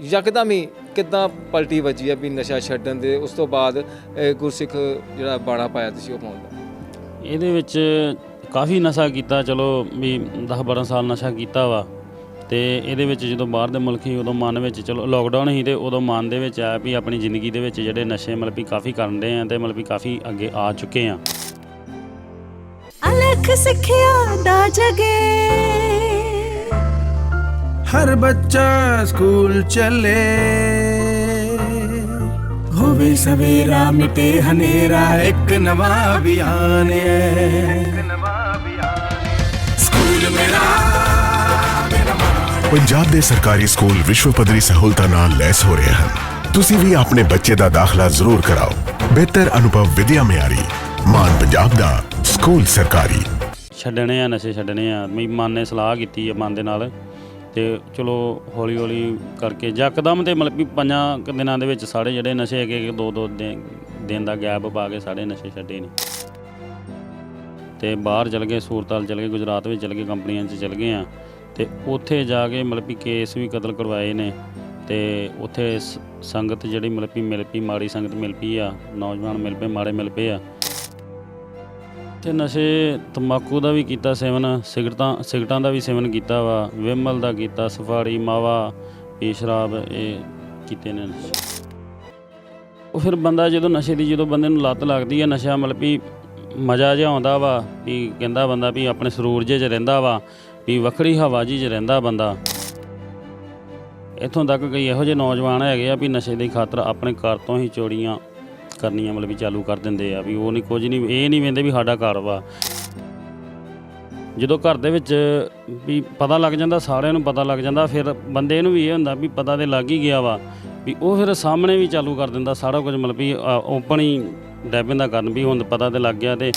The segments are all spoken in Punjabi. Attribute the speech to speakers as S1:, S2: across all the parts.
S1: ਯਕਦਮ ਹੀ ਕਿਦਾਂ ਪਲਟੀ ਵੱਜੀ ਆ ਵੀ ਨਸ਼ਾ ਛੱਡਣ ਦੇ ਉਸ ਤੋਂ ਬਾਅਦ ਗੁਰਸਿੱਖ ਜਿਹੜਾ ਬਾਣਾ ਪਾਇਆ ਤੁਸੀਂ ਉਹ ਪਾਉਣ ਦਾ?
S2: ਇਹਦੇ ਵਿੱਚ ਕਾਫੀ ਨਸ਼ਾ ਕੀਤਾ ਚਲੋ ਵੀ 10 12 ਸਾਲ ਨਸ਼ਾ ਕੀਤਾ ਵਾ ਤੇ ਇਹਦੇ ਵਿੱਚ ਜਦੋਂ ਬਾਹਰ ਦੇ ਮੁਲਕ ਸੀ ਉਦੋਂ ਮਨ ਵਿੱਚ ਚਲੋ ਲੋਕਡਾਊਨ ਸੀ ਤੇ ਉਦੋਂ ਮਨ ਦੇ ਵਿੱਚ ਆਇਆ ਵੀ ਆਪਣੀ ਜ਼ਿੰਦਗੀ ਦੇ ਵਿੱਚ ਜਿਹੜੇ ਨਸ਼ੇ ਮਤਲਬ ਵੀ ਕਾਫੀ ਕਰਨ ਦੇ ਆ ਤੇ ਮਤਲਬ ਵੀ ਕਾਫੀ ਅੱਗੇ ਆ ਚੁੱਕੇ ਆ।
S3: ਅਲਖ ਸਿੱਖਿਆ ਦਾ ਜਗੇ।
S4: ਹਰ ਬੱਚਾ ਸਕੂਲ ਚੱਲੇ। ਹੋਵੇ ਸਵੇਰਾ ਮਿਟੇ ਹਨੇਰਾ ਇੱਕ ਨਵਾਂ ਅਭਿਆਨ ਹੈ। ਸਕੂਲ ਮੇਰਾ
S5: ਪੰਜਾਬ ਦੇ ਸਰਕਾਰੀ ਸਕੂਲ ਵਿਸ਼ਵ ਪੱਧਰੀ ਸਹੂਲਤਾਂ ਨਾਲ ਲੈਸ ਹੋ ਰਹੇ ਹਨ। ਤੁਸੀਂ ਵੀ ਆਪਣੇ ਬੱਚੇ ਦਾ ਦਾਖਲਾ ਜ਼ਰੂਰ ਕਰਾਓ। ਬਿਹਤਰ ਅਨੁਭਵ ਵਿਦਿਆ ਮਿਆਰੀ ਮਾਨ ਪੰਜਾਬ ਦਾ ਸਕੂਲ ਸਰਕਾਰੀ।
S2: ਛੱਡਣੇ ਆ ਨਸ਼ੇ ਛੱਡਣੇ ਆ। ਵੀ ਮਨ ਨੇ ਸਲਾਹ ਕੀਤੀ ਆ ਮਨ ਦੇ ਨਾਲ। ਤੇ ਚਲੋ ਹੌਲੀ ਹੌਲੀ ਕਰਕੇ ਯਕਦਮ ਤੇ ਮਤਲਬ ਵੀ ਪੰਜਾਂ ਕੁ ਦਿਨਾਂ ਦੇ ਵਿੱਚ ਸਾਰੇ ਜਿਹੜੇ ਨਸ਼ੇ ਹੈਗੇ ਦੋ ਦੋ ਦਿਨ ਦਿਨ ਦਾ ਗੈਪ ਪਾ ਕੇ ਸਾਰੇ ਨਸ਼ੇ ਛੱਡੇ ਨੇ। ਤੇ ਬਾਹਰ ਚਲ ਗਏ, ਸੂਰਤਾਲ ਚਲ ਗਏ, ਗੁਜਰਾਤ ਵਿੱਚ ਚਲ ਗਏ, ਕੰਪਨੀਆਂ 'ਚ ਚਲ ਗਏ ਆ। ਤੇ ਉੱਥੇ ਜਾ ਕੇ ਮਤਲਬ ਵੀ ਕੇਸ ਵੀ ਕਤਲ ਕਰਵਾਏ ਨੇ। ਤੇ ਉੱਥੇ ਸ- ਸੰਗਤ ਜਿਹੜੀ ਮਤਲਬ ਵੀ ਮਿਲ ਪਈ, ਮਾੜੀ ਸੰਗਤ ਮਿਲ ਪਈ ਆ, ਨੌਜਵਾਨ ਮਿਲ ਪਏ, ਮਾੜੇ ਮਿਲ ਪਏ ਆ। ਤੇ ਨਸ਼ੇ, ਤੰਬਾਕੂ ਦਾ ਵੀ ਕੀਤਾ ਸੇਵਨ, ਸਿਗਰਟਾਂ ਸਿਗਰਟਾਂ ਦਾ ਵੀ ਸੇਵਨ ਕੀਤਾ ਵਾ, ਵਿਮਲ ਦਾ ਕੀਤਾ, ਸਫਾਰੀ, ਮਾਵਾ ਪੀ ਸ਼ਰਾਬ ਇਹ ਕੀਤੇ ਨੇ ਉਹ ਫਿਰ ਬੰਦਾ ਜਦੋਂ ਨਸ਼ੇ ਦੀ, ਜਦੋਂ ਬੰਦੇ ਨੂੰ ਲੱਤ ਲੱਗਦੀ ਹੈ ਨਸ਼ਾ ਮਤਲਬ ਵੀ ਮਜ਼ਾ ਜਿਹਾ ਆਉਂਦਾ ਵਾ, ਵੀ ਕਹਿੰਦਾ ਬੰਦਾ ਵੀ ਆਪਣੇ ਸਰੂਰ ਜਿਹੇ 'ਚ ਰਹਿੰਦਾ ਵਾ, ਵੀ ਵੱਖਰੀ ਹਵਾ ਜੀ 'ਚ ਰਹਿੰਦਾ ਬੰਦਾ। ਇੱਥੋਂ ਤੱਕ ਕਈ ਇਹੋ ਜਿਹੇ ਨੌਜਵਾਨ ਹੈਗੇ ਆ ਵੀ ਨਸ਼ੇ ਦੀ ਖਾਤਰ ਆਪਣੇ ਘਰ ਤੋਂ ਹੀ ਚੋਰੀਆਂ ਕਰਨੀਆਂ ਮਤਲਬ ਵੀ ਚਾਲੂ ਕਰ ਦਿੰਦੇ ਆ ਵੀ ਉਹ ਨਹੀਂ ਕੁਝ ਨਹੀਂ, ਇਹ ਨਹੀਂ ਵੇਂਦੇ ਵੀ ਸਾਡਾ ਘਰ ਵਾ। ਜਦੋਂ ਘਰ ਦੇ ਵਿੱਚ ਵੀ ਪਤਾ ਲੱਗ ਜਾਂਦਾ, ਸਾਰਿਆਂ ਨੂੰ ਪਤਾ ਲੱਗ ਜਾਂਦਾ, ਫਿਰ ਬੰਦੇ ਨੂੰ ਵੀ ਇਹ ਹੁੰਦਾ ਵੀ ਪਤਾ ਤੇ ਲੱਗ ਹੀ ਗਿਆ ਵਾ ਵੀ ਉਹ ਫਿਰ ਸਾਹਮਣੇ ਵੀ ਚਾਲੂ ਕਰ ਦਿੰਦਾ, ਸਾਰਾ ਕੁਝ ਮਤਲਬ ਵੀ ਓਪਨ ਹੀ ਡੈਬਿੰਗ ਦਾ ਕਰਨ ਵੀ ਹੁਣ ਪਤਾ ਤੇ ਲੱਗ ਗਿਆ ਤੇ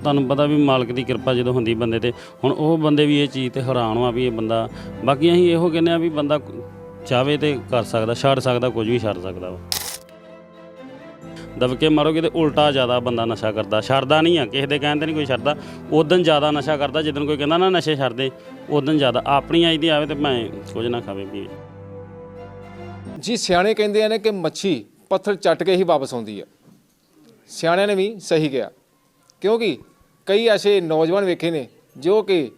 S2: ਤੁਹਾਨੂੰ ਪਤਾ ਵੀ ਮਾਲਕ ਦੀ ਕਿਰਪਾ ਜਦੋਂ ਹੁੰਦੀ ਬੰਦੇ ਤੇ, ਹੁਣ ਉਹ ਬੰਦੇ ਵੀ ਇਹ ਚੀਜ਼ ਤੇ ਹੈਰਾਨ ਵਾ ਵੀ ਇਹ ਬੰਦਾ, ਬਾਕੀ ਅਸੀਂ ਇਹੋ ਕਹਿੰਦੇ ਆ ਵੀ ਬੰਦਾ ਚਾਵੇ ਤੇ ਕਰ ਸਕਦਾ, ਛੱਡ ਸਕਦਾ, ਕੁਝ ਵੀ ਛੱਡ ਸਕਦਾ ਵਾ। ਦਬਕੇ ਮਾਰੋਗੇ ਤੇ ਉਲਟਾ ਜ਼ਿਆਦਾ ਬੰਦਾ ਨਸ਼ਾ ਕਰਦਾ। ਛੱਡਦਾ ਨਹੀਂ ਆ, ਕਿਸੇ ਦੇ ਕਹਿਣ ਤੇ ਨਹੀਂ ਕੋਈ ਛੱਡਦਾ ਉਦੋਂ ਜ਼ਿਆਦਾ ਨਸ਼ਾ ਕਰਦਾ ਜਦੋਂ ਕੋਈ ਕਹਿੰਦਾ ਨਾ ਨਸ਼ੇ ਛੱਡ ਦੇ ਉਦੋਂ ਜ਼ਿਆਦਾ। ਆਪਣੀ ਆਈ ਦੀ ਆਵੇ ਤੇ ਮੈਂ ਕੁਝ ਨਾ ਖਾਵੇ ਪੀਵੇ।
S1: ਜੀ, ਸਿਆਣੇ ਕਹਿੰਦੇ ਆ ਨੇ ਕਿ ਮੱਛੀ ਪੱਥਰ ਚੱਟ ਕੇ ਹੀ ਵਾਪਸ ਆਉਂਦੀ ਆ। ਸਿਆਣਿਆਂ ਨੇ ਵੀ ਸਹੀ ਕਿਹਾ। ਕਿਉਂਕਿ ਕਈ ਐਸੇ ਨੌਜਵਾਨ ਵੇਖੇ ਨੇ, ਜੋ ਕਿ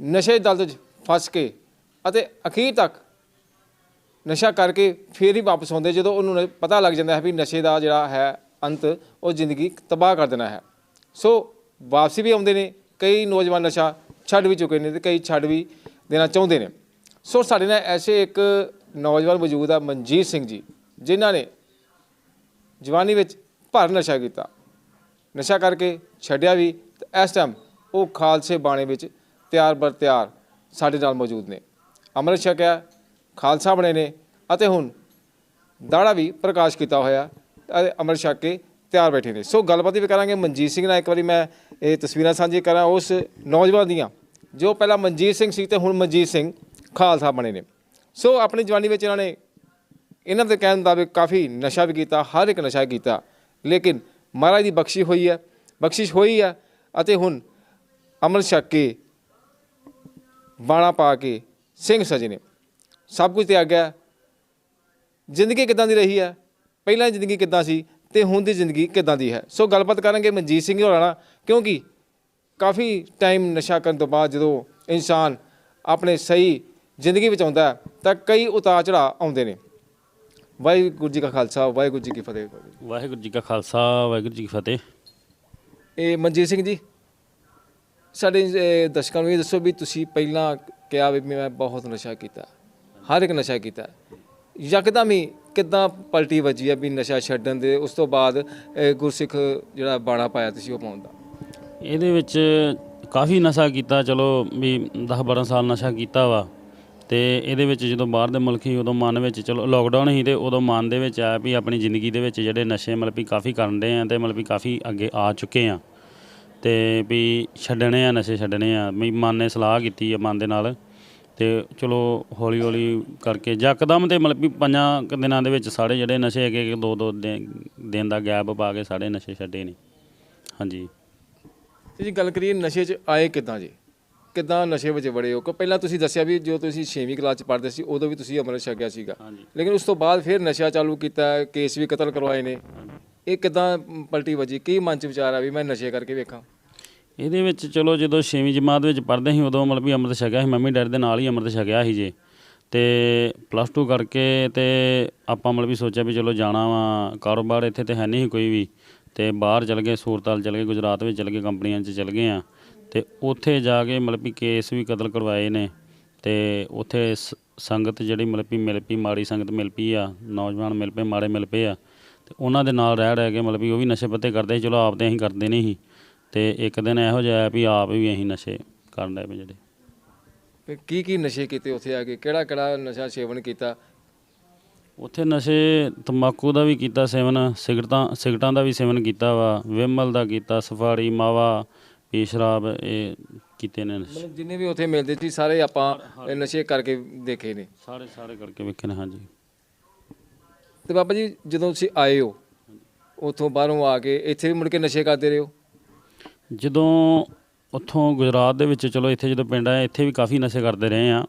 S1: ਨਸ਼ੇ ਦਲਦਲ 'ਚ ਫਸ ਕੇ ਅਤੇ ਅਖੀਰ ਤੱਕ ਨਸ਼ਾ ਕਰਕੇ ਫੇਰ ਹੀ ਵਾਪਸ ਆਉਂਦੇ ਜਦੋਂ ਉਹਨੂੰ ਪਤਾ ਲੱਗ ਜਾਂਦਾ ਹੈ ਵੀ ਨਸ਼ੇ ਦਾ ਜਿਹੜਾ ਹੈ ਅੰਤ, ਉਹ ਜ਼ਿੰਦਗੀ ਤਬਾਹ ਕਰ ਦੇਣਾ ਹੈ। ਸੋ ਵਾਪਸੀ ਵੀ ਆਉਂਦੇ ਨੇ, ਕਈ ਨੌਜਵਾਨ ਨਸ਼ਾ ਛੱਡ ਵੀ ਚੁੱਕੇ ਨੇ ਤੇ ਕਈ ਛੱਡ ਵੀ ਦੇਣਾ ਚਾਹੁੰਦੇ ਨੇ। ਸੋ ਸਾਡੇ ਨਾਲ ਐਸੇ ਇੱਕ ਨੌਜਵਾਨ ਮੌਜੂਦ ਆ, ਮਨਜੀਤ ਸਿੰਘ ਜੀ, ਜਿਨ੍ਹਾਂ ਨੇ ਜਵਾਨੀ ਵਿੱਚ ਭਰ ਨਸ਼ਾ ਕੀਤਾ। ਨਸ਼ਾ ਕਰਕੇ ਛੱਡਿਆ ਵੀ, ਤੇ ਇਸ ਟਾਈਮ ਉਹ ਖਾਲਸੇ ਬਾਣੇ ਵਿੱਚ ਤਿਆਰ ਬਰ ਤਿਆਰ ਸਾਡੇ ਨਾਲ ਮੌਜੂਦ ਨੇ। ਅੰਮ੍ਰਿਤ ਛਕਿਆ ਖਾਲਸਾ ਬਣੇ ਨੇ ਅਤੇ ਹੁਣ ਦਾੜਾ ਵੀ ਪ੍ਰਕਾਸ਼ ਕੀਤਾ ਹੋਇਆ ਅਤੇ ਅੰਮ੍ਰਿਤ ਛਕ ਕੇ ਤਿਆਰ ਬੈਠੇ ਨੇ। ਸੋ ਗੱਲਬਾਤ ਵੀ ਕਰਾਂਗੇ ਮਨਜੀਤ ਸਿੰਘ ਨਾਲ। ਇੱਕ ਵਾਰੀ ਮੈਂ ਇਹ ਤਸਵੀਰਾਂ ਸਾਂਝੀਆਂ ਕਰਾਂ ਉਸ ਨੌਜਵਾਨ ਦੀਆਂ, ਜੋ ਪਹਿਲਾਂ ਮਨਜੀਤ ਸਿੰਘ ਸੀ ਤੇ ਹੁਣ ਮਨਜੀਤ ਸਿੰਘ ਖਾਲਸਾ ਬਣੇ ਨੇ। ਸੋ ਆਪਣੀ ਜਵਾਨੀ ਵਿੱਚ ਇਹਨਾਂ ਨੇ ਇਹਨਾਂ ਦੇ ਕਹਿਣ ਮੁਤਾਬਿਕ ਕਾਫੀ ਨਸ਼ਾ ਵੀ ਕੀਤਾ, ਹਰ ਇੱਕ ਨਸ਼ਾ ਕੀਤਾ, ਲੇਕਿਨ ਮਹਾਰਾਜ ਦੀ ਬਖਸ਼ੀ ਹੋਈ ਹੈ, ਬਖਸ਼ਿਸ਼ ਹੋਈ ਹੈ ਅਤੇ ਹੁਣ ਅੰਮ੍ਰਿਤ ਛਕ ਕੇ ਬਾਣਾ ਪਾ ਕੇ ਸਿੰਘ ਸਜੇ ਨੇ। ਸਭ ਕੁਝ ਤਿਆਗ ਗਿਆ। ਜ਼ਿੰਦਗੀ ਕਿੱਦਾਂ ਦੀ ਰਹੀ ਹੈ? ਪਹਿਲਾਂ ਜ਼ਿੰਦਗੀ ਕਿੱਦਾਂ ਸੀ ਤੇ ਹੁਣ ਦੀ ਜ਼ਿੰਦਗੀ ਕਿੱਦਾਂ ਦੀ ਹੈ? ਸੋ ਗੱਲਬਾਤ ਕਰਾਂਗੇ ਮਨਜੀਤ ਸਿੰਘ ਹੋਰਾਂ ਨਾਲ ਕਿਉਂਕਿ ਕਾਫੀ ਟਾਈਮ ਨਸ਼ਾ ਕਰਨ ਤੋਂ ਬਾਅਦ ਜਦੋਂ ਇਨਸਾਨ ਆਪਣੇ ਸਹੀ ਜ਼ਿੰਦਗੀ ਵਿੱਚ ਆਉਂਦਾ ਤਾਂ ਕਈ ਉਤਾਰ ਚੜ੍ਹਾਅ ਆਉਂਦੇ ਨੇ। ਵਾਹਿਗੁਰੂ ਜੀ ਕਾ ਖਾਲਸਾ ਵਾਹਿਗੁਰੂ ਜੀ ਕੀ ਫਤਿਹ।
S2: ਵਾਹਿਗੁਰੂ ਜੀ ਕਾ ਖਾਲਸਾ ਵਾਹਿਗੁਰੂ ਜੀ ਕੀ ਫਤਿਹ।
S1: ਇਹ ਮਨਜੀਤ ਸਿੰਘ ਜੀ ਸਾਡੇ ਦਰਸ਼ਕਾਂ ਨੂੰ ਇਹ ਦੱਸੋ ਵੀ ਤੁਸੀਂ ਪਹਿਲਾਂ ਕਿਹਾ ਵੀ ਮੈਂ ਬਹੁਤ ਨਸ਼ਾ ਕੀਤਾ। ਹਰ ਇੱਕ ਨਸ਼ਾ ਕੀਤਾ। ਯਕਦਮ ਹੀ ਕਿਦਾਂ ਪਲਟੀ ਵੱਜੀ ਆ ਵੀ ਨਸ਼ਾ ਛੱਡਣ ਦੇ, ਉਸ ਤੋਂ ਬਾਅਦ ਗੁਰਸਿੱਖ ਜਿਹੜਾ ਬਾਣਾ ਪਾਇਆ ਤੁਸੀਂ ਉਹ ਪਾਉਂਦਾ
S2: ਇਹਦੇ ਵਿੱਚ ਕਾਫੀ ਨਸ਼ਾ ਕੀਤਾ, ਚਲੋ ਵੀ 10 12 ਸਾਲ ਨਸ਼ਾ ਕੀਤਾ ਵਾ ਤੇ ਇਹਦੇ ਵਿੱਚ ਜਦੋਂ ਬਾਹਰ ਦੇ ਮੁਲਕ ਸੀ, ਉਦੋਂ ਮਨ ਵਿੱਚ ਚਲੋ ਲੋਕਡਾਊਨ ਸੀ ਤੇ ਉਦੋਂ ਮਨ ਦੇ ਵਿੱਚ ਆਇਆ ਵੀ ਆਪਣੀ ਜ਼ਿੰਦਗੀ ਦੇ ਵਿੱਚ ਜਿਹੜੇ ਨਸ਼ੇ ਮਤਲਬ ਵੀ ਕਾਫੀ ਕਰਨ ਦੇ ਆ ਤੇ ਮਤਲਬ ਵੀ ਕਾਫੀ ਅੱਗੇ ਆ ਚੁੱਕੇ ਆ। ਤੇ ਵੀ ਛੱਡਣੇ ਆ, ਨਸ਼ੇ ਛੱਡਣੇ ਆ, ਵੀ ਮਨ ਨੇ ਸਲਾਹ ਕੀਤੀ ਆ ਮਨ ਦੇ ਨਾਲ। ਤੇ ਚਲੋ ਹੌਲੀ ਹੌਲੀ ਕਰਕੇ ਯਕਦਮ ਤੇ ਮਤਲਬ ਵੀ ਪੰਜਾਂ ਕੁ ਦਿਨਾਂ ਦੇ ਵਿੱਚ ਸਾਰੇ ਜਿਹੜੇ ਨਸ਼ੇ ਹੈਗੇ ਦੋ ਦੋ ਦਿਨ ਦਿਨ ਦਾ ਗੈਪ ਪਾ ਕੇ ਸਾਰੇ ਨਸ਼ੇ ਛੱਡੇ ਨੇ। ਹਾਂਜੀ।
S1: ਤੇ ਜੀ ਗੱਲ ਕਰੀਏ ਨਸ਼ੇ 'ਚ ਆਏ ਕਿਦਾਂ ਜੀ? ਕਿਦਾਂ ਨਸ਼ੇ ਵਿੱਚ ਵੜੇ ਹੋ? ਕਿ ਪਹਿਲਾਂ ਤੁਸੀਂ ਦੱਸਿਆ ਵੀ ਜੋ ਤੁਸੀਂ 6ਵੀਂ ਕਲਾਸ ਚ ਪੜ੍ਹਦੇ ਸੀ ਉਦੋਂ ਵੀ ਤੁਸੀਂ ਅੰਮ੍ਰਿਤ ਛਕਿਆ ਸੀਗਾ।
S2: ਹਾਂਜੀ।
S1: ਲੇਕਿਨ ਉਸ ਤੋਂ ਬਾਅਦ ਫਿਰ ਨਸ਼ਾ ਚਾਲੂ ਕੀਤਾ ਕੇਸ ਵੀ ਕਤਲ ਕਰਵਾਏ ਨੇ। ਇਹ ਕਿਦਾਂ ਪਲਟੀ ਵਜੀ? ਕੀ ਮਨ ਚ ਵਿਚਾਰ ਆ ਵੀ ਮੈਂ ਨਸ਼ੇ ਕਰਕੇ ਵੇਖਾਂ?
S2: ਇਹਦੇ ਵਿੱਚ ਚਲੋ ਜਦੋਂ 6ਵੀਂ ਜਮਾਤ ਵਿੱਚ ਪੜ੍ਹਦੇ ਸੀ, ਉਦੋਂ ਮਤਲਬ ਵੀ ਅੰਮ੍ਰਿਤ ਛਕਿਆ ਸੀ, ਮੰਮੀ ਡੈਡੀ ਦੇ ਨਾਲ ਹੀ ਅੰਮ੍ਰਿਤ ਛਕਿਆ ਸੀ ਜੇ। ਤੇ ਪਲੱਸ 2 ਕਰਕੇ ਤੇ ਆਪਾਂ ਮਤਲਬ ਵੀ ਸੋਚਿਆ ਵੀ ਚਲੋ ਜਾਣਾ ਵਾ ਕਾਰੋਬਾਰ ਇੱਥੇ ਤੇ ਹੈ ਨਹੀਂ ਸੀ ਕੋਈ ਵੀ। ਤੇ ਬਾਹਰ ਚਲ ਗਏ, ਸੂਰਤਾਲ ਚਲ ਗਏ, ਗੁਜਰਾਤ ਵਿੱਚ ਚਲ ਗਏ, ਕੰਪਨੀਆਂ 'ਚ ਚਲ ਗਏ ਆ। ਤੇ ਉੱਥੇ ਜਾ ਕੇ ਮਤਲਬ ਵੀ ਕੇਸ ਵੀ ਕਤਲ ਕਰਵਾਏ ਨੇ। ਤੇ ਉੱਥੇ ਸ- ਸੰਗਤ ਜਿਹੜੀ ਮਤਲਬ ਵੀ ਮਿਲ ਪਈ, ਮਾੜੀ ਸੰਗਤ ਮਿਲ ਪਈ ਆ, ਨੌਜਵਾਨ ਮਿਲ ਪਏ, ਮਾੜੇ ਮਿਲ ਪਏ ਆ। ਤੇ ਉਹਨਾਂ ਦੇ ਨਾਲ ਰਹਿ ਰਹਿ ਕੇ ਮਤਲਬ ਵੀ ਉਹ ਵੀ ਨਸ਼ੇ ਪੱਤੇ ਕਰਦੇ ਸੀ, ਚਲੋ ਆਪਦੇ ਅਸੀਂ ਕਰਦੇ ਨਹੀਂ ਸੀ। ਤੇ ਇੱਕ ਦਿਨ ਇਹੋ ਜਿਹਾ ਆਇਆ ਵੀ ਆਪ ਵੀ ਅਸੀਂ ਨਸ਼ੇ ਕਰਨ ਲੱਗ ਜਿਹੜੇ।
S1: ਫਿਰ ਕੀ ਕੀ ਨਸ਼ੇ ਕੀਤੇ ਉੱਥੇ ਆ ਕੇ? ਕਿਹੜਾ ਕਿਹੜਾ ਨਸ਼ਾ ਸੇਵਨ ਕੀਤਾ?
S2: ਉੱਥੇ ਨਸ਼ੇ ਤੰਬਾਕੂ ਦਾ ਵੀ ਕੀਤਾ ਸੇਵਨ ਸਿਗਰਟਾਂ ਸਿਗਰਟਾਂ ਦਾ ਵੀ ਸੇਵਨ ਕੀਤਾ ਵਾ ਵਿਮਲ ਦਾ ਕੀਤਾ ਸਫਾਰੀ ਮਾਵਾ ਪੀ ਸ਼ਰਾਬ ਇਹ ਕੀਤੇ ਨੇ ਨਸ਼ੇ।
S1: ਮਤਲਬ ਜਿੰਨੇ ਵੀ ਉੱਥੇ ਮਿਲਦੇ ਸੀ ਸਾਰੇ ਆਪਾਂ ਇਹ ਨਸ਼ੇ ਕਰਕੇ ਦੇਖੇ ਨੇ।
S2: ਸਾਰੇ ਸਾਰੇ ਕਰਕੇ ਵੇਖੇ ਨੇ ਹਾਂਜੀ।
S1: ਤੇ ਬਾਬਾ ਜੀ ਜਦੋਂ ਤੁਸੀਂ ਆਏ ਹੋ ਉਥੋਂ ਬਾਹਰੋਂ ਆ ਕੇ ਇੱਥੇ ਵੀ ਮੁੜ ਕੇ ਨਸ਼ੇ ਕਰਦੇ ਰਹੇ ਹੋ?
S2: ਜਦੋਂ ਉੱਥੋਂ ਗੁਜਰਾਤ ਦੇ ਵਿੱਚ, ਚਲੋ ਇੱਥੇ ਜਦੋਂ ਪਿੰਡ ਆਏ, ਇੱਥੇ ਵੀ ਕਾਫੀ ਨਸ਼ੇ ਕਰਦੇ ਰਹੇ ਆ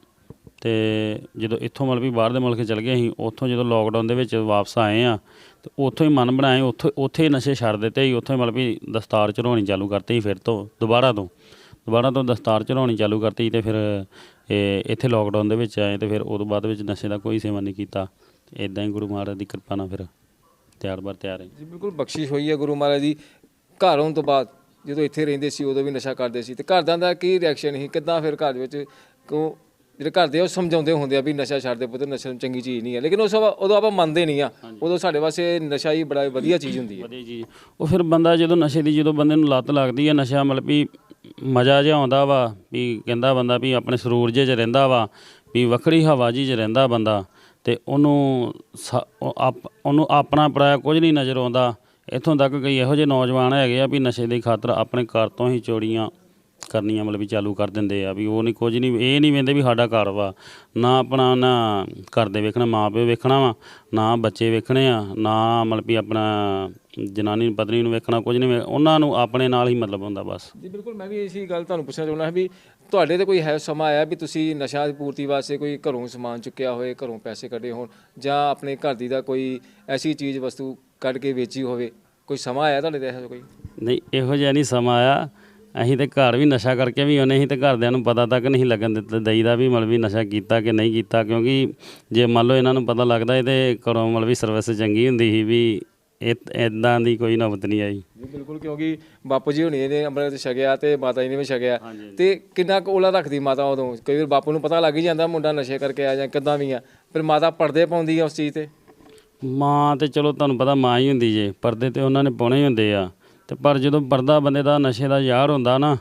S2: ਤੇ ਜਦੋਂ ਇੱਥੋਂ ਮਤਲਬ ਵੀ ਬਾਹਰ ਦੇ ਮੁਲਕ ਚਲ ਗਏ ਅਸੀਂ, ਉੱਥੋਂ ਜਦੋਂ ਲੋਕਡਾਊਨ ਦੇ ਵਿੱਚ ਵਾਪਸ ਆਏ ਆ ਤੇ ਉੱਥੋਂ ਹੀ ਮਨ ਬਣਾਏ ਉੱਥੋਂ, ਉੱਥੇ ਹੀ ਨਸ਼ੇ ਛੱਡ ਦਿੱਤੇ ਸੀ, ਉੱਥੋਂ ਹੀ ਮਤਲਬ ਵੀ ਦਸਤਾਰ ਚੜਾਉਣੀ ਚਾਲੂ ਕਰਤੀ ਫਿਰ ਤੋਂ, ਦੁਬਾਰਾ ਤੋਂ। ਦੁਬਾਰਾ ਤੋਂ ਦਸਤਾਰ ਚੜਾਉਣੀ ਚਾਲੂ ਕਰਤੀ ਤੇ ਫਿਰ, ਇਹ, ਇੱਥੇ ਲੋਕਡਾਊਨ ਦੇ ਵਿੱਚ ਆਏ ਤੇ ਫਿਰ ਉਦੋਂ ਬਾਅਦ ਵਿੱਚ ਨਸ਼ੇ ਦਾ ਕੋਈ ਸੇਵਨ ਨਹੀਂ ਕੀਤਾ। ਇਦਾਂ ਹੀ ਗੁਰੂ ਮਹਾਰਾਜ ਦੀ ਕਿਰਪਾ ਨਾਲ ਫਿਰ ਤਿਆਰ ਬਰ ਤਿਆਰ ਹੈ।
S1: ਜੀ, ਬਿਲਕੁਲ ਬਖਸ਼ਿਸ਼ ਹੋਈ ਹੈ ਗੁਰੂ ਮਹਾਰਾਜ ਦੀ। ਘਰ ਆਉਣ ਤੋਂ ਬਾਅਦ ਜਦੋਂ ਇੱਥੇ ਰਹਿੰਦੇ ਸੀ ਉਦੋਂ ਵੀ ਨਸ਼ਾ ਕਰਦੇ ਸੀ ਤੇ ਘਰਦਿਆਂ ਦਾ ਕੀ ਰਿਐਕਸ਼ਨ ਸੀ? ਕਿੱਦਾਂ ਫਿਰ ਘਰ ਦੇ ਵਿੱਚ ਕੋ ਜਿਹੜੇ ਘਰ ਦੇ ਉਹ ਸਮਝਾਉਂਦੇ ਹੁੰਦੇ ਆ ਵੀ ਨਸ਼ਾ ਛੱਡ ਦੇ ਪੁੱਤ ਨਸ਼ਾ ਚੰਗੀ ਚੀਜ਼ ਨਹੀਂ ਹੈ ਲੇਕਿਨ ਉਸ ਉਦੋਂ ਆਪਾਂ ਮੰਨਦੇ ਨਹੀਂ ਆ। ਉਦੋਂ ਸਾਡੇ ਵਾਸਤੇ ਨਸ਼ਾ ਹੀ ਬੜਾ ਵਧੀਆ ਚੀਜ਼ ਹੁੰਦੀ ਹੈ
S2: ਵਧੀਆ ਚੀਜ਼। ਉਹ ਫਿਰ ਬੰਦਾ ਜਦੋਂ ਨਸ਼ੇ ਦੀ ਜਦੋਂ ਬੰਦੇ ਨੂੰ ਲੱਤ ਲੱਗਦੀ ਹੈ ਨਸ਼ਾ ਮਤਲਬ ਵੀ ਮਜ਼ਾ ਜਿਹਾ ਆਉਂਦਾ ਵਾ ਵੀ ਕਹਿੰਦਾ ਬੰਦਾ ਵੀ ਆਪਣੇ ਸਰੂਰ ਜਿਹੇ 'ਚ ਰਹਿੰਦਾ ਵਾ ਵੀ ਵੱਖਰੀ ਹਵਾ ਜੀ 'ਚ ਰਹਿੰਦਾ ਬੰਦਾ ਤੇ ਉਹਨੂੰ ਸ- ਉਹ ਆਪ- ਉਹਨੂੰ ਆਪਣਾ ਪਰਾਇਆ ਕੁਝ ਨਹੀਂ ਨਜ਼ਰ ਆਉਂਦਾ। ਇੱਥੋਂ ਤੱਕ ਕਈ ਇਹੋ ਜਿਹੇ ਨੌਜਵਾਨ ਹੈਗੇ ਆ ਵੀ ਨਸ਼ੇ ਦੀ ਖਾਤਰ ਆਪਣੇ ਘਰ ਤੋਂ ਹੀ ਚੋਰੀਆਂ ਕਰਨੀਆਂ ਮਤਲਬ ਵੀ ਚਾਲੂ ਕਰ ਦਿੰਦੇ ਆ ਵੀ ਉਹ ਨਹੀਂ ਕੁਝ ਨਹੀਂ, ਇਹ ਨਹੀਂ ਵੇਂਦੇ ਵੀ ਸਾਡਾ ਘਰ ਵਾ। ਨਾ ਆਪਣਾ ਨਾ ਘਰ ਦੇ ਵੇਖਣਾ, ਮਾਂ ਪਿਓ ਵੇਖਣਾ ਵਾ, ਨਾ ਬੱਚੇ ਵੇਖਣੇ ਆ, ਨਾ ਮਤਲਬ ਵੀ ਆਪਣਾ ਜਨਾਨੀ ਪਤਨੀ ਨੂੰ ਵੇਖਣਾ, ਕੁਝ ਨਹੀਂ ਉਹਨਾਂ ਨੂੰ ਆਪਣੇ ਨਾਲ ਹੀ ਮਤਲਬ ਹੁੰਦਾ ਬਸ।
S1: ਜੀ, ਬਿਲਕੁਲ, ਮੈਂ ਵੀ ਇਸੀ ਗੱਲ ਤੁਹਾਨੂੰ ਪੁੱਛਣਾ ਚਾਹੁੰਦਾ ਹਾਂ ਵੀ ਤੁਹਾਡੇ ਤੇ ਕੋਈ ਹੈ ਸਮਾਂ ਆਇਆ ਵੀ ਤੁਸੀਂ ਨਸ਼ਾ ਦੀ ਪੂਰਤੀ ਵਾਸਤੇ ਕੋਈ ਘਰੋਂ ਸਮਾਨ ਚੁੱਕਿਆ ਹੋਏ, ਘਰੋਂ ਪੈਸੇ ਕੱਢੇ ਹੋਣ ਜਾਂ ਆਪਣੇ ਘਰ ਦੀ ਦਾ ਕੋਈ ਐਸੀ ਚੀਜ਼, ਵਸਤੂ ਕੱਢ ਕੇ ਵੇਚੀ ਹੋਵੇ। ਕੋਈ ਸਮਾਂ ਆਇਆ ਤੁਹਾਡੇ ਤੇ ਇਹੋ ਜਿਹਾ ਕੋਈ?
S2: ਨਹੀਂ ਇਹੋ ਜਿਹਾ ਨਹੀਂ ਸਮਾਂ ਆਇਆ। ਅਸੀਂ ਤੇ ਘਰ ਵੀ ਨਸ਼ਾ ਕਰਕੇ ਵੀ ਉਹਨੇ ਅਸੀਂ ਤੇ ਘਰਦਿਆਂ ਨੂੰ ਪਤਾ ਤੱਕ ਨਹੀਂ ਲੱਗਣ ਦਿੱਤਾ ਦਈਦਾ ਵੀ ਮਤਲਬ ਵੀ ਨਸ਼ਾ ਕੀਤਾ ਕਿ ਨਹੀਂ ਕੀਤਾ ਕਿਉਂਕਿ ਜੇ ਮੰਨ ਲਓ ਇਹਨਾਂ ਨੂੰ ਪਤਾ ਲੱਗਦਾ ਇਹ ਤੇ ਘਰੋਂ ਮਤਲਬ ਵੀ ਸਰਵਿਸ ਚੰਗੀ ਹੁੰਦੀ ਸੀ ਵੀ ਇਦਾਂ ਦੀ ਕੋਈ ਨੌਬਤ ਨਹੀਂ ਆਈ।
S1: ਬਿਲਕੁਲ ਕਿਉਂਕਿ ਬਾਪੂ ਜੀ ਹੁਣੀ ਨੇ ਅੰਮ੍ਰਿਤ ਛਕਿਆ ਤੇ ਮਾਤਾ ਜੀ ਨੇ ਵੀ ਛਕਿਆ। ਤੇ ਕਿੰਨਾ ਕੁ ਓਲਾ ਰੱਖਦੀ ਮਾਤਾ ਉਦੋਂ? ਕਈ ਵਾਰ ਬਾਪੂ ਨੂੰ ਪਤਾ ਲੱਗ ਹੀ ਜਾਂਦਾ ਮੁੰਡਾ ਨਸ਼ੇ ਕਰਕੇ ਆ ਜਾਂ ਕਿੱਦਾਂ ਵੀ ਆ। ਫਿਰ ਮਾਤਾ ਪਰਦੇ ਪਾਉਂਦੀ ਆ ਉਸ ਚੀਜ਼ ਤੇ?
S2: ਮਾਂ ਤੇ ਚਲੋ ਤੁਹਾਨੂੰ ਪਤਾ ਮਾਂ ਹੀ ਹੁੰਦੀ ਜੇ, ਪਰਦੇ ਤੇ ਉਹਨਾਂ ਨੇ ਪਾਉਣੇ ਹੀ ਹੁੰਦੇ ਆ। ਤੇ ਪਰ ਜਦੋਂ ਪਰਦਾ ਬੰਦੇ ਦਾ ਨਸ਼ੇ ਦਾ ਯਾਰ ਹੁੰਦਾ ਨਾ,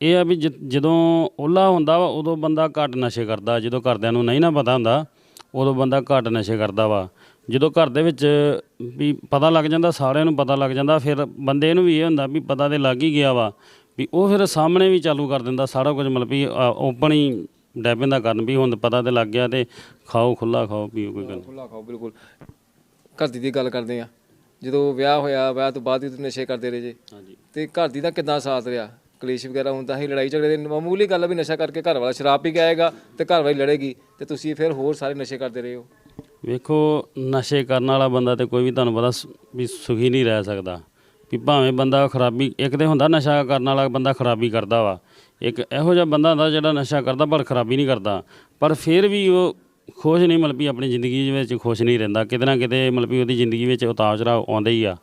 S2: ਇਹ ਆ ਵੀ ਜਦੋਂ ਓਲਾ ਹੁੰਦਾ ਵਾ, ਉਦੋਂ ਬੰਦਾ ਘੱਟ ਨਸ਼ੇ ਕਰਦਾ, ਜਦੋਂ ਘਰਦਿਆਂ ਨੂੰ ਨਹੀਂ ਨਾ ਪਤਾ ਹੁੰਦਾ, ਉਦੋਂ ਬੰਦਾ ਘੱਟ ਨਸ਼ੇ ਕਰਦਾ ਵਾ। ਜਦੋਂ ਘਰ ਦੇ ਵਿੱਚ ਵੀ ਪਤਾ ਲੱਗ ਜਾਂਦਾ, ਸਾਰਿਆਂ ਨੂੰ ਪਤਾ ਲੱਗ ਜਾਂਦਾ, ਫਿਰ ਬੰਦੇ ਨੂੰ ਵੀ ਇਹ ਹੁੰਦਾ ਵੀ ਪਤਾ ਤੇ ਲੱਗ ਹੀ ਗਿਆ ਵਾ ਵੀ ਉਹ ਫਿਰ ਸਾਹਮਣੇ ਵੀ ਚਾਲੂ ਕਰ ਦਿੰਦਾ, ਸਾਰਾ ਕੁਝ ਮਤਲਬ ਵੀ ਓਪਨ ਹੀ ਡੈਪਿੰਗ ਦਾ ਕਰਨ ਵੀ ਹੁਣ ਪਤਾ ਤੇ ਲੱਗ ਗਿਆ ਤੇ ਖਾਓ ਖੁੱਲਾ ਖਾਓ, ਪੀਓ ਕੋਈ ਗੱਲ
S1: ਖੁੱਲਾ ਖਾਓ, ਬਿਲਕੁਲ। ਘਰ ਦੀ ਦੀ ਗੱਲ ਕਰਦੇ ਆ। ਜਦੋਂ ਵਿਆਹ ਹੋਇਆ ਵਿਆਹ ਤੋਂ ਬਾਅਦ ਵੀ ਤੁਸੀਂ ਨਸ਼ੇ ਕਰਦੇ ਰਹੇ ਜੇ।
S2: ਹਾਂਜੀ।
S1: ਤੇ ਘਰ ਦੀ ਦਾ ਕਿੱਦਾਂ ਸਾਥ ਰਿਹਾ? ਕਲੇਸ਼ ਵਗੈਰਾ ਹੁੰਦਾ ਸੀ ਲੜਾਈ ਝਗੜੇ ਦੀ ਮਾਮੂਲੀ ਗੱਲ ਆ ਵੀ ਨਸ਼ਾ ਕਰਕੇ ਘਰ ਵਾਲਾ ਸ਼ਰਾਬ ਪੀ ਕੇ ਆਏਗਾ ਤੇ ਘਰ ਵਾਲੀ ਲੜੇਗੀ ਤੇ ਤੁਸੀਂ ਫਿਰ ਹੋਰ ਸਾਰੇ ਨਸ਼ੇ ਕਰਦੇ ਰਹੇ ਹੋ?
S2: ਵੇਖੋ ਨਸ਼ੇ ਕਰਨ ਵਾਲਾ ਬੰਦਾ ਤੇ ਕੋਈ ਵੀ ਤੁਹਾਨੂੰ ਪਤਾ ਸ- ਵੀ ਸੁਖੀ ਨਹੀਂ ਰਹਿ ਸਕਦਾ। ਵੀ ਭਾਵੇਂ ਬੰਦਾ ਖਰਾਬੀ ਇੱਕ ਤੇ ਹੁੰਦਾ ਨਸ਼ਾ ਕਰਨ ਵਾਲਾ ਬੰਦਾ ਖਰਾਬੀ ਕਰਦਾ ਵਾ। ਇੱਕ ਇਹੋ ਜਿਹਾ ਬੰਦਾ ਹੁੰਦਾ ਜਿਹੜਾ ਨਸ਼ਾ ਕਰਦਾ ਪਰ ਖਰਾਬੀ ਨਹੀਂ ਕਰਦਾ। ਪਰ ਫਿਰ ਵੀ ਉਹ ਖੁਸ਼ ਨਹੀਂ, ਮਤਲਬ ਵੀ ਆਪਣੀ ਜ਼ਿੰਦਗੀ ਦੇ ਵਿੱਚ ਖੁਸ਼ ਨਹੀਂ ਰਹਿੰਦਾ। ਕਿਤੇ ਨਾ ਕਿਤੇ ਮਤਲਬ ਵੀ ਉਹਦੀ ਜ਼ਿੰਦਗੀ ਵਿੱਚ ਉਤਾਰ ਚੜਾਅ ਆਉਂਦਾ ਹੀ ਆ।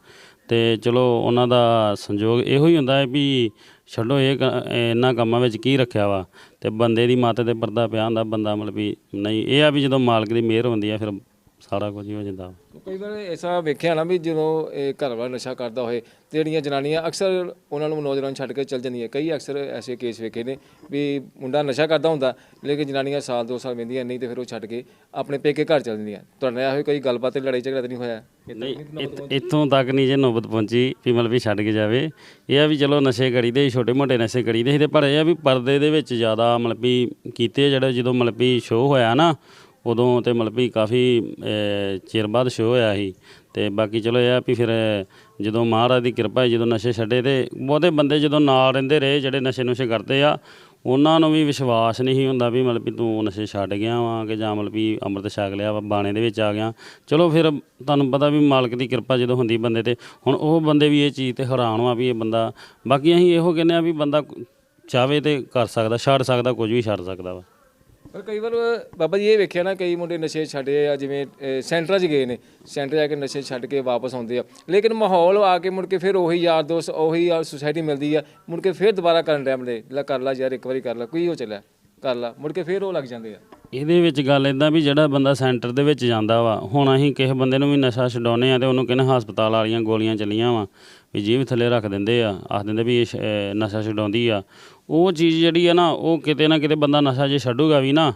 S2: ਤੇ ਚਲੋ, ਉਹਨਾਂ ਦਾ ਸੰਯੋਗ ਇਹੋ ਹੀ ਹੁੰਦਾ ਹੈ ਵੀ ਛੱਡੋ ਇਹ ਕ- ਇਹਨਾਂ ਕੰਮਾਂ ਵਿੱਚ ਕੀ ਰੱਖਿਆ ਵਾ। ਤੇ ਬੰਦੇ ਦੀ ਮੱਤ ਤੇ ਪਰਦਾ ਪਿਆ ਹੁੰਦਾ, ਬੰਦਾ ਮਤਲਬ ਵੀ ਨਹੀਂ, ਇਹ ਆ ਵੀ ਜਦੋਂ ਮਾਲਕ ਦੀ ਮਿਹਰ ਹੁੰਦੀ ਆ, ਫਿਰ ਸਾਰਾ ਕੁਝ ਹੀ ਹੋ ਜਾਂਦਾ।
S1: ਕਈ ਵਾਰ ਐਸਾ ਵੇਖਿਆ ਨਾ ਵੀ ਜਦੋਂ ਇਹ ਘਰ ਵਾਲਾ ਨਸ਼ਾ ਕਰਦਾ ਹੋਏ ਤੇ ਜਿਹੜੀਆਂ ਜਨਾਨੀਆਂ ਅਕਸਰ ਉਹਨਾਂ ਨੂੰ ਨੌਜਵਾਨ ਛੱਡ ਕੇ ਚਲ ਜਾਂਦੀਆਂ। ਕਈ ਅਕਸਰ ਐਸੇ ਕੇਸ ਵੇਖੇ ਨੇ ਵੀ ਮੁੰਡਾ ਨਸ਼ਾ ਕਰਦਾ ਹੁੰਦਾ ਲੇਕਿਨ ਜਨਾਨੀਆਂ ਸਾਲ ਦੋ ਸਾਲ ਵਹਿੰਦੀਆਂ ਨਹੀਂ ਤੇ ਫਿਰ ਉਹ ਛੱਡ ਕੇ ਆਪਣੇ ਪੇਕੇ ਘਰ ਚਲ ਜਾਂਦੀਆਂ। ਤੁਹਾਡੇ ਨਾਲ ਇਹੋ ਕੋਈ ਗੱਲਬਾਤ ਤੇ ਲੜਾਈ ਝਗੜਾ ਤਾਂ ਨਹੀਂ ਹੋਇਆ?
S2: ਨਹੀਂ ਇੱਥ- ਤੱਕ ਨਹੀਂ ਜੇ ਨੌਬਤ ਪਹੁੰਚੀ ਵੀ ਮਤਲਬ ਵੀ ਛੱਡ ਕੇ ਜਾਵੇ। ਇਹ ਆ ਵੀ ਚਲੋ ਨਸ਼ੇ ਕਰੀਦੇ ਛੋਟੇ ਮੋਟੇ ਨਸ਼ੇ ਕਰੀਦੇ ਸੀ ਤੇ ਪਰ ਇਹ ਆ ਵੀ ਪਰਦੇ ਦੇ ਵਿੱਚ ਜ਼ਿਆਦਾ ਮਤਲਬ ਵੀ ਕੀਤੇ ਜਿਹੜਾ ਜਦੋਂ ਮਤਲਬ ਵੀ ਸ਼ੋਅ ਹੋਇਆ ਨਾ ਉਦੋਂ ਤੇ ਮਤਲਬ ਵੀ ਕਾਫੀ ਚਿਰ ਬਾਅਦ ਸ਼ੋਅ ਹੋਇਆ ਸੀ। ਤੇ ਬਾਕੀ ਚਲੋ ਇਹ ਆ ਵੀ ਫਿਰ ਜਦੋਂ ਮਹਾਰਾਜ ਦੀ ਕਿਰਪਾ ਹੈ ਜਦੋਂ ਨਸ਼ੇ ਛੱਡੇ ਤੇ ਬਹੁਤੇ ਬੰਦੇ ਜਦੋਂ ਨਾਲ ਰਹਿੰਦੇ ਰਹੇ, ਜਿਹੜੇ ਨਸ਼ੇ ਨੁਸ਼ੇ ਕਰਦੇ ਆ, ਉਹਨਾਂ ਨੂੰ ਵੀ ਵਿਸ਼ਵਾਸ ਨਹੀਂ ਹੁੰਦਾ ਵੀ ਮਤਲਬ ਵੀ ਤੂੰ ਨਸ਼ੇ ਛੱਡ ਗਿਆ ਵਾ ਕਿ ਜਾਂ ਮਤਲਬ ਵੀ ਅੰਮ੍ਰਿਤ ਛਕ ਲਿਆ ਵਾ, ਬਾਣੇ ਦੇ ਵਿੱਚ ਆ ਗਿਆ। ਚਲੋ ਫਿਰ ਤੁਹਾਨੂੰ ਪਤਾ ਵੀ ਮਾਲਕ ਦੀ ਕਿਰਪਾ ਜਦੋਂ ਹੁੰਦੀ ਬੰਦੇ ਤੇ, ਹੁਣ ਉਹ ਬੰਦੇ ਵੀ ਇਹ ਚੀਜ਼ ਤੇ ਹੈਰਾਨ ਵਾ ਵੀ ਇਹ ਬੰਦਾ, ਬਾਕੀ ਅਸੀਂ ਇਹੋ ਕਹਿੰਦੇ ਆ ਵੀ ਬੰਦਾ ਚਾਵੇ ਤੇ ਕਰ ਸਕਦਾ, ਛੱਡ ਸਕਦਾ, ਕੁਝ ਵੀ ਛੱਡ ਸਕਦਾ ਵਾ।
S1: ਪਰ ਕਈ ਵਾਰ ਬਾਬਾ ਜੀ ਇਹ ਵੇਖਿਆ ਨਾ, ਕਈ ਮੁੰਡੇ ਨਸ਼ੇ ਛੱਡੇ ਆ, ਜਿਵੇਂ ਸੈਂਟਰਾਂ 'ਚ ਗਏ ਨੇ। ਸੈਂਟਰ ਜਾ ਕੇ ਨਸ਼ੇ ਛੱਡ ਕੇ ਵਾਪਸ ਆਉਂਦੇ ਆ। ਲੇਕਿਨ ਮਾਹੌਲ ਆ ਕੇ ਮੁੜ ਕੇ ਫਿਰ ਉਹੀ ਯਾਰ ਦੋਸਤ, ਉਹੀ ਸੁਸਾਇਟੀ ਮਿਲਦੀ ਆ। ਮੁੜ ਕੇ ਫਿਰ ਦੁਬਾਰਾ ਕਰਨ ਡਿਆ ਬੰਦੇ ਲੈ ਕਰ ਲਾ ਯਾਰ, ਇੱਕ ਵਾਰੀ ਕਰ ਲਾ, ਕੋਈ ਹੋ ਚੱਲਿਆ, ਕਰ ਲਾ। ਮੁੜ ਕੇ ਫਿਰ ਉਹ ਲੱਗ ਜਾਂਦੇ ਆ।
S2: ਇਹਦੇ ਵਿੱਚ ਗੱਲ ਇਦਾਂ ਵੀ ਜਿਹੜਾ ਬੰਦਾ ਸੈਂਟਰ ਦੇ ਵਿੱਚ ਜਾਂਦਾ ਵਾ, ਹੁਣ ਅਸੀਂ ਕਿਸੇ ਬੰਦੇ ਨੂੰ ਵੀ ਨਸ਼ਾ ਛਡਾਉਨੇ ਆ ਤੇ ਉਹਨੂੰ ਕਹਿੰਦੇ ਹਸਪਤਾਲ ਵਾਲੀਆਂ ਗੋਲੀਆਂ ਚੱਲੀਆਂ ਵਾ, ਵੀ ਜੀਭ ਥੱਲੇ ਰੱਖ ਦਿੰਦੇ ਆ, ਆਖ ਦਿੰਦੇ ਵੀ ਇਹ ਨਸ਼ਾ ਛਡਾਉਂਦੀ ਆ। ਉਹ ਚੀਜ਼ ਜਿਹੜੀ ਆ ਨਾ, ਉਹ ਕਿਤੇ ਨਾ ਕਿਤੇ ਬੰਦਾ ਨਸ਼ਾ ਜੇ ਛੱਡੂਗਾ ਵੀ ਨਾ,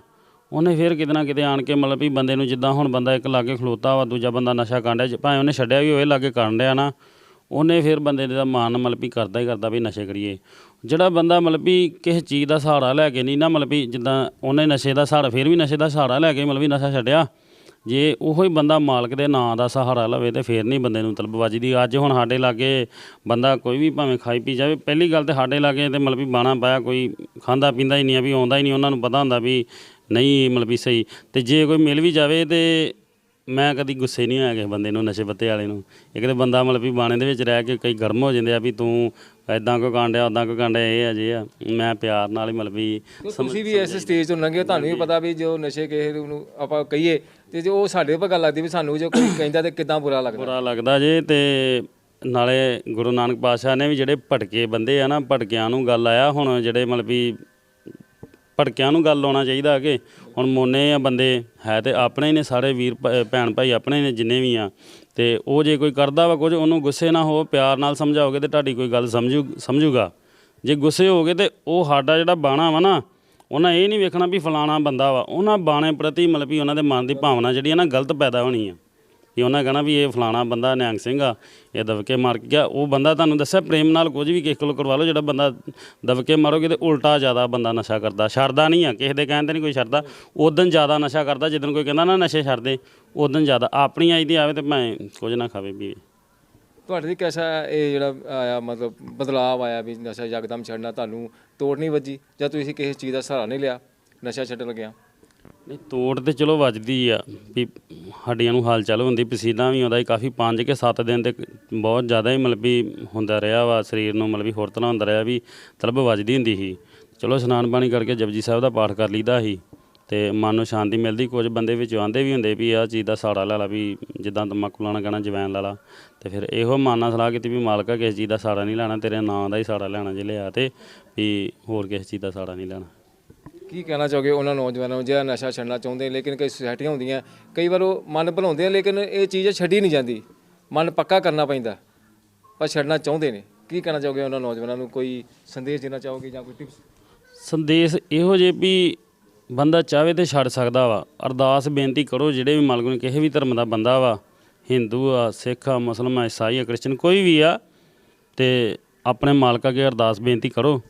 S2: ਉਹਨੇ ਫਿਰ ਕਿਤੇ ਨਾ ਕਿਤੇ ਆਣ ਕੇ ਮਤਲਬ ਵੀ ਬੰਦੇ ਨੂੰ ਜਿੱਦਾਂ ਹੁਣ ਬੰਦਾ ਇੱਕ ਲਾਗੇ ਖਲੋਤਾ ਵਾ, ਦੂਜਾ ਬੰਦਾ ਨਸ਼ਾ ਕਾਂਡਿਆ ਜੇ ਭਾਵੇਂ ਉਹਨੇ ਛੱਡਿਆ ਵੀ ਹੋਵੇ, ਲਾਗੇ ਕਰਨ ਡਿਆ ਨਾ, ਉਹਨੇ ਫਿਰ ਬੰਦੇ ਦਾ ਮਾਨ ਮਤਲਬ ਵੀ ਕਰਦਾ ਹੀ ਕਰਦਾ ਵੀ ਨਸ਼ੇ ਕਰੀਏ। ਜਿਹੜਾ ਬੰਦਾ ਮਤਲਬ ਵੀ ਕਿਸੇ ਚੀਜ਼ ਦਾ ਸਹਾਰਾ ਲੈ ਕੇ ਨਹੀਂ ਨਾ, ਮਤਲਬ ਵੀ ਜਿੱਦਾਂ ਉਹਨੇ ਨਸ਼ੇ ਦਾ ਸਹਾਰਾ, ਫਿਰ ਵੀ ਨਸ਼ੇ ਦਾ ਸਹਾਰਾ ਲੈ ਕੇ ਮਤਲਬ ਵੀ ਨਸ਼ਾ ਛੱਡਿਆ ਜੇ ਉਹੋ ਹੀ ਬੰਦਾ ਮਾਲਕ ਦੇ ਨਾਂ ਦਾ ਸਹਾਰਾ ਲਵੇ ਤੇ ਫੇਰ ਨਹੀਂ ਬੰਦੇ ਨੂੰ ਤਲਬ ਵੱਜਦੀ ਅੱਜ ਹੁਣ ਸਾਡੇ ਲਾਗੇ ਬੰਦਾ ਕੋਈ ਵੀ ਭਾਵੇਂ ਖਾਈ ਪੀ ਜਾਵੇ, ਪਹਿਲੀ ਗੱਲ ਤੇ ਸਾਡੇ ਲਾਗੇ ਤੇ ਮਤਲਬ ਵੀ ਬਾਣਾ ਪਾਇਆ ਕੋਈ ਖਾਂਦਾ ਪੀਂਦਾ ਹੀ ਨਹੀਂ ਆ, ਵੀ ਆਉਂਦਾ ਹੀ ਨਹੀਂ, ਉਹਨਾਂ ਨੂੰ ਪਤਾ ਹੁੰਦਾ ਵੀ ਨਹੀਂ ਮਤਲਬ ਵੀ ਸਹੀ। ਤੇ ਜੇ ਕੋਈ ਮਿਲ ਵੀ ਜਾਵੇ ਤੇ ਮੈਂ ਕਦੀ ਗੁੱਸੇ ਨਹੀਂ ਹੋਇਆ ਕਿਸੇ ਬੰਦੇ ਨੂੰ, ਨਸ਼ੇ ਪੱਤੇ ਵਾਲੇ ਨੂੰ। ਇੱਕ ਤੇ ਬੰਦਾ ਮਤਲਬ ਵੀ ਬਾਣੇ ਦੇ ਵਿੱਚ ਰਹਿ ਕੇ ਕਈ ਗਰਮ ਹੋ ਜਾਂਦੇ ਆ ਵੀ ਤੂੰ ਐਦਾਂ ਕੋ ਕਾਂਡਿਆ ਉਦਾਂ ਕੋ ਕਾਂਡਿਆ ਇਹ ਆ ਜੇ ਆ ਮੈਂ ਪਿਆਰ ਨਾਲ ਹੀ ਮਤਲਬ ਵੀ
S1: ਤੁਸੀਂ ਵੀ ਇਸ ਸਟੇਜ ਤੋਂ ਲੰਘੇ ਤੁਹਾਨੂੰ ਵੀ ਪਤਾ ਵੀ ਜੋ ਨਸ਼ੇ ਕਿਸੇ ਨੂੰ ਆਪਾਂ ਕਹੀਏ ਤੇ ਜੋ ਉਹ ਸਾਡੇ ਉੱਪਰ ਗੱਲ ਲੱਗਦੀ ਵੀ ਸਾਨੂੰ ਜੋ ਕੋਈ ਕਹਿੰਦਾ ਤੇ ਕਿਦਾਂ ਬੁਰਾ ਲੱਗਦਾ।
S2: ਬੁਰਾ ਲੱਗਦਾ ਜੇ ਤੇ ਨਾਲੇ ਗੁਰੂ ਨਾਨਕ ਪਾਤਸ਼ਾਹ ਨੇ ਵੀ ਜਿਹੜੇ ਭਟਕੇ ਬੰਦੇ ਆ ਨਾ ਭਟਕਿਆਂ ਨੂੰ ਗੱਲ ਆਇਆ ਹੁਣ ਜਿਹੜੇ ਮਤਲਬ ਵੀ ਭਟਕਿਆਂ ਨੂੰ ਗੱਲ ਆਉਣਾ ਚਾਹੀਦਾ ਕਿ ਹੁਣ ਮੋਨੇ ਆ ਬੰਦੇ ਹੈ ਤੇ ਆਪਣੇ ਹੀ ਨੇ ਸਾਰੇ ਵੀਰ ਭ- ਭੈਣ ਭਾਈ ਆਪਣੇ ਹੀ ਨੇ ਜਿੰਨੇ ਵੀ ਆ ਤੇ ਉਹ ਜੇ ਕੋਈ ਕਰਦਾ ਵਾ ਕੁਝ, ਉਹਨੂੰ ਗੁੱਸੇ ਨਾ ਹੋ ਪਿਆਰ ਨਾਲ ਸਮਝਾਓਗੇ ਤੇ ਤੁਹਾਡੀ ਕੋਈ ਗੱਲ ਸਮਝੂ, ਸਮਝੂਗਾ। ਜੇ ਗੁੱਸੇ ਹੋਗੇ ਤੇ ਉਹ ਸਾਡਾ ਜਿਹੜਾ ਬਾਣਾ ਵਾ ਨਾ, ਉਹਨਾਂ ਇਹ ਨਹੀਂ ਵੇਖਣਾ ਵੀ ਫਲਾਣਾ ਬੰਦਾ ਵਾ। ਉਹਨਾਂ ਬਾਣੇ ਪ੍ਰਤੀ ਮਤਲਬ ਵੀ ਉਹਨਾਂ ਦੇ ਮਨ ਦੀ ਭਾਵਨਾ ਜਿਹੜੀ ਹੈ ਨਾ, ਗਲਤ ਪੈਦਾ ਹੋਣੀ ਆ। ਕਿ ਉਹਨਾਂ ਕਹਣਾ ਵੀ ਇਹ ਫਲਾਣਾ ਬੰਦਾ ਨਿਹੰਗ ਸਿੰਘ ਆ, ਇਹ ਦਬਕੇ ਮਾਰ ਕੇ ਗਿਆ। ਉਹ ਬੰਦਾ ਤੁਹਾਨੂੰ ਦੱਸਿਆ ਪ੍ਰੇਮ ਨਾਲ ਕੁਝ ਵੀ ਕਿਸੇ ਕੋਲ ਕਰਵਾ ਲਓ, ਜਿਹੜਾ ਬੰਦਾ ਦਬਕੇ ਮਾਰੋਗੇ ਤੇ ਉਲਟਾ ਜ਼ਿਆਦਾ ਬੰਦਾ ਨਸ਼ਾ ਕਰਦਾ। ਛੱਡਦਾ ਨਹੀਂ ਆ, ਕਿਸੇ ਦੇ ਕਹਿਣ ਤੇ ਨਹੀਂ ਕੋਈ ਛੱਡਦਾ ਉਦੋਂ ਜ਼ਿਆਦਾ ਨਸ਼ਾ ਕਰਦਾ ਜਦੋਂ ਕੋਈ ਕਹਿੰਦਾ ਨਾ ਨਸ਼ੇ ਛੱਡਦੇ ਉਦੋਂ ਜ਼ਿਆਦਾ। ਆਪਣੀ ਆਈ ਦੀ ਆਵੇ ਤੇ ਮੈਂ ਕੁਝ ਨਾ ਖਾਵੇ ਪੀਵੇ।
S1: ਤੁਹਾਡੇ ਲਈ ਕਿਹਦਾ ਇਹ ਜਿਹੜਾ ਆਇਆ, ਮਤਲਬ ਬਦਲਾਅ ਆਇਆ ਵੀ ਨਸ਼ਾ ਯਕਦਮ ਛੱਡਣਾ ਤੁਹਾਨੂੰ ਤੋੜ ਨਹੀਂ ਵੱਜੀ, ਜਾਂ ਤੁਸੀਂ ਕਿਸੇ ਚੀਜ਼ ਦਾ ਸਹਾਰਾ ਨਹੀਂ ਲਿਆ, ਨਸ਼ਾ ਛੱਡਣ ਲੱਗਿਆ?
S2: ਨਹੀਂ, ਤੋੜ ਤੇ ਚਲੋ ਵੱਜਦੀ ਆ, ਵੀ ਹੱਡੀਆਂ ਨੂੰ ਹਾਲ ਚਾਲ ਹੁੰਦੀ, ਪਸੀਨਾ ਵੀ ਆਉਂਦਾ ਸੀ, ਕਾਫੀ 5 ਕੇ 7 ਦਿਨ ਤੇ ਬਹੁਤ ਜ਼ਿਆਦਾ ਹੀ ਮਤਲਬ ਵੀ ਹੁੰਦਾ ਰਿਹਾ ਵਾ, ਸਰੀਰ ਨੂੰ ਮਤਲਬ ਵੀ ਹੋਰ ਤਰ੍ਹਾਂ ਹੁੰਦਾ ਰਿਹਾ ਵੀ ਤਲਬ ਵੱਜਦੀ ਹੁੰਦੀ ਸੀ। ਚਲੋ ਇਸ਼ਨਾਨ ਪਾਣੀ ਕਰਕੇ ਜਪਜੀ ਸਾਹਿਬ ਦਾ ਪਾਠ ਕਰ ਲਈਦਾ ਸੀ ਤੇ ਮਨ ਨੂੰ ਸ਼ਾਂਤੀ ਮਿਲਦੀ, ਕੁਝ ਬੰਦੇ ਵਿੱਚ ਆਂਦੇ ਵੀ ਹੁੰਦੇ ਵੀ ਆਹ ਚੀਜ਼ ਦਾ ਸਾੜਾ ਲੈ ਲਾ ਵੀ ਜਿੱਦਾਂ ਤੰਬਾਕੂ ਲਾਣਾ ਕਹਿਣਾ ਜਵੈਨ ਲਾ ਲਾ ਤੇ ਫਿਰ ਇਹੋ ਮਾਨਾ ਸਲਾਹ ਕੀਤੀ ਵੀ ਮਾਲਕਾ ਕਿਸੇ ਚੀਜ਼ ਦਾ ਸਾੜਾ ਨਹੀਂ ਲੈਣਾ, ਤੇਰੇ ਨਾਂ ਦਾ ਹੀ ਸਾੜਾ ਲੈਣਾ ਜੇ ਲਿਆ ਤੇ ਵੀ ਹੋਰ ਕਿਸੇ ਚੀਜ਼ ਦਾ ਸਾੜਾ ਨਹੀਂ ਲੈਣਾ।
S1: ਕੀ ਕਹਿਣਾ ਚਾਹੋਗੇ ਉਹਨਾਂ ਨੌਜਵਾਨਾਂ ਨੂੰ ਜਿਹੜਾ ਨਸ਼ਾ ਛੱਡਣਾ ਚਾਹੁੰਦੇ ਲੇਕਿਨ ਕਈ ਸੁਸਾਇਟੀਆਂ ਹੁੰਦੀਆਂ, ਕਈ ਵਾਰ ਉਹ ਮਨ ਭਲਾਉਂਦੇ ਆ, ਲੇਕਿਨ ਇਹ ਚੀਜ਼ ਛੱਡੀ ਨਹੀਂ ਜਾਂਦੀ। ਮਨ ਪੱਕਾ ਕਰਨਾ ਪੈਂਦਾ, ਪਰ ਛੱਡਣਾ ਚਾਹੁੰਦੇ ਨੇ। ਕੀ ਕਹਿਣਾ ਚਾਹੋਗੇ ਉਹਨਾਂ ਨੌਜਵਾਨਾਂ ਨੂੰ? ਕੋਈ ਸੰਦੇਸ਼ ਦੇਣਾ ਚਾਹੋਗੇ ਜਾਂ ਕੋਈ ਟਿਪਸ
S2: ਸੰਦੇਸ਼ ਇਹੋ ਜੇ ਵੀ ਬੰਦਾ ਚਾਹੇ ਤੇ ਛੱਡ ਸਕਦਾ ਵਾ। ਅਰਦਾਸ, ਬੇਨਤੀ ਕਰੋ, ਜਿਹੜੇ ਵੀ ਮਾਲਕ ਨੂੰ, ਕਿਸੇ ਵੀ ਧਰਮ ਦਾ ਬੰਦਾ ਵਾ, ਹਿੰਦੂ ਆ, ਸਿੱਖ ਆ, ਮੁਸਲਮਾਨ ਆ, ਈਸਾਈ ਆ ਕ੍ਰਿਸਚਨ ਕੋਈ ਵੀ ਆ, ਤੇ ਆਪਣੇ ਮਾਲਕ ਅੱਗੇ ਅਰਦਾਸ, ਬੇਨਤੀ ਕਰੋ।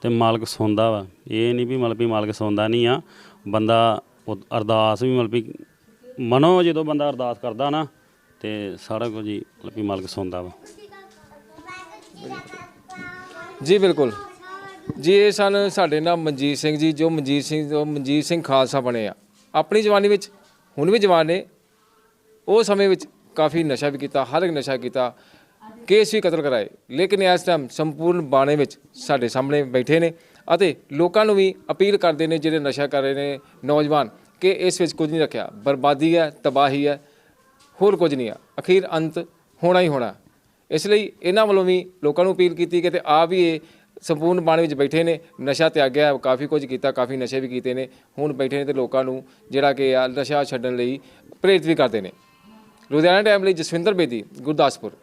S2: ਤੇ ਮਾਲਕ ਸੁਣਦਾ ਵਾ। ਇਹ ਨਹੀਂ ਵੀ ਮਤਲਬ ਵੀ ਮਾਲਕ ਸੁਣਦਾ ਨਹੀਂ ਆ। ਬੰਦਾ ਉਹ ਅਰਦਾਸ ਵੀ ਮਤਲਬ ਵੀ ਮਨੋ ਜਦੋਂ ਬੰਦਾ ਅਰਦਾਸ ਕਰਦਾ ਨਾ, ਤੇ ਸਾਰਾ ਕੁਝ ਹੀ ਮਤਲਬ ਵੀ ਮਾਲਕ ਸੁਣਦਾ ਵਾ।
S1: ਜੀ, ਬਿਲਕੁਲ। ਜੀ, ਇਹ ਸਨ ਸਾਡੇ ਨਾਲ ਮਨਜੀਤ ਸਿੰਘ ਜੀ, ਜੋ ਮਨਜੀਤ ਸਿੰਘ, ਜੋ ਮਨਜੀਤ ਸਿੰਘ ਖਾਲਸਾ ਬਣੇ ਆ। ਆਪਣੀ ਜਵਾਨੀ ਵਿੱਚ ਹੁਣ ਵੀ ਜਵਾਨ ਨੇ। ਉਹ ਸਮੇਂ ਵਿੱਚ ਕਾਫੀ ਨਸ਼ਾ ਵੀ ਕੀਤਾ, ਹਰ ਇੱਕ ਨਸ਼ਾ ਕੀਤਾ। ਕੇਸ ਵੀ ਕਤਲ ਕਰਾਏ। ਲੇਕਿਨ ਇਸ ਟਾਈਮ ਸੰਪੂਰਨ ਬਾਣੇ ਵਿੱਚ ਸਾਡੇ ਸਾਹਮਣੇ ਬੈਠੇ ਨੇ ਅਤੇ ਲੋਕਾਂ ਨੂੰ ਵੀ ਅਪੀਲ ਕਰਦੇ ਨੇ, ਜਿਹੜੇ ਨਸ਼ਾ ਕਰ ਰਹੇ ਨੇ ਨੌਜਵਾਨ, ਕਿ ਇਸ ਵਿੱਚ ਕੁਝ ਨਹੀਂ ਰੱਖਿਆ। ਬਰਬਾਦੀ ਹੈ, ਤਬਾਹੀ ਹੈ, ਹੋਰ ਕੁਝ ਨਹੀਂ ਆ। ਅਖੀਰ ਅੰਤ ਹੋਣਾ ਹੀ ਹੋਣਾ। ਇਸ ਲਈ ਇਹਨਾਂ ਵੱਲੋਂ ਵੀ ਲੋਕਾਂ ਨੂੰ ਅਪੀਲ ਕੀਤੀ ਕਿ ਤੇ ਆ ਵੀ ਇਹ ਸੰਪੂਰਨ ਬਾਣੇ ਵਿੱਚ ਬੈਠੇ ਨੇ। ਨਸ਼ਾ ਤਿਆਗਿਆ, ਕਾਫੀ ਕੁਝ ਕੀਤਾ, ਕਾਫੀ ਨਸ਼ੇ ਵੀ ਕੀਤੇ ਨੇ। ਹੁਣ ਬੈਠੇ ਨੇ ਤੇ ਲੋਕਾਂ ਨੂੰ ਜਿਹੜਾ ਕਿ ਆ ਨਸ਼ਾ ਛੱਡਣ ਲਈ ਪ੍ਰੇਰਿਤ ਵੀ ਕਰਦੇ ਨੇ। ਲੁਧਿਆਣਾ ਟਾਈਮ ਲਈ ਜਸਵਿੰਦਰ ਬੇਦੀ, ਗੁਰਦਾਸਪੁਰ।